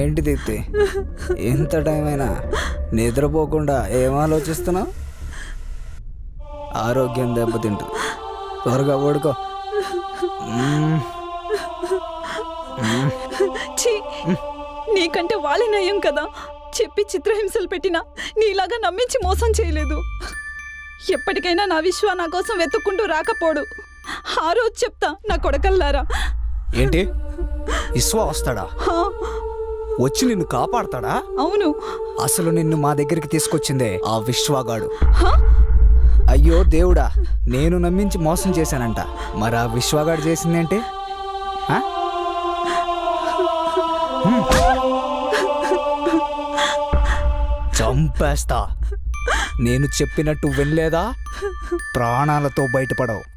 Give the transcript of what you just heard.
ఏంటి దీప్తి? ఎంత టైం అయినా నిద్రపోకుండా ఏం ఆలోచిస్తున్నావు? ఆరోగ్యం దెబ్బతింటుంది త్వరగా ఓడుకో ఛీ! నీకంటే వాళ్ళే నయం కదా. చెప్పి చిత్రహింసలు పెట్టినా నీలాగా నమ్మించి మోసం చేయలేదు. ఎప్పటికైనా నా విశ్వ నా కోసం వెతుక్కుంటూ రాకపోడు. ఆ రోజు చెప్తా నా కొడకల్లారా. ఏంటి? ఇస్వా వస్తాడా? వచ్చి నిన్ను కాపాడతాడా? అవును. అసలు నిన్ను మా దగ్గరికి తీసుకొచ్చిందే ఆ విశ్వాగాడు? అయ్యో దేవుడా నేను నమ్మించి మోసం చేశానంట. మరి ఆ విశ్వాగాడు చేసిందేంటి. చంపేస్తా. నేను చెప్పినట్టు వినలేదా? ప్రాణాలతో బయటపడవు.